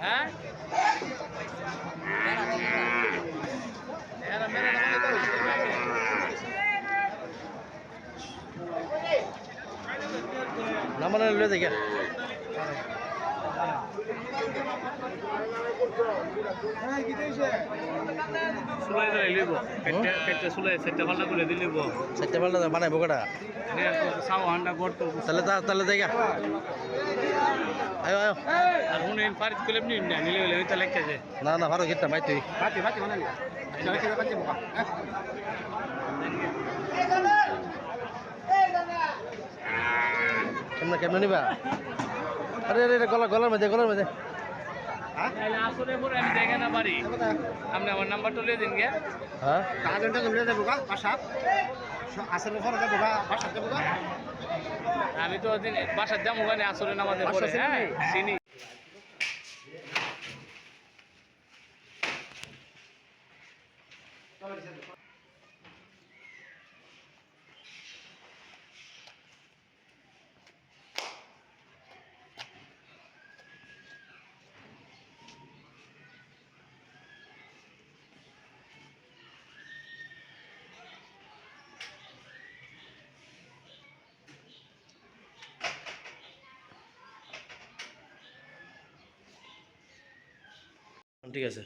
হ্যাঁ নামানো লয়ে যাই। সুলাই ধরে লিব পেটে পেটে সুলাই সেটা ভালো করে দিলিব চারটে পাল্টা বানাইবো কটা সাও হান্ডা তাহলে তা তাহলে যাই আয়ো আয়ো আর হুনে পারিত কইলে নি না নিলে হলে হইতা লাগতেছে না না ভালো গিটটা বানালি কেমনে নিবা আরে আরে আরে, গলা গলার মধ্যে গলার মধ্যে। আসরে পরে আমি দেখে না পারি। আপনি আমার নাম্বারটা লিয়ে দিন গে হ্যাঁ কাজনটা কমলে যাব গা বাসা আসরে পরে যাব গা বাসা যাব গা আমি তো দিন বাসার যাব গানে আসরে নামাজে পড়ে হ্যাঁ চিনি ঠিক আছে।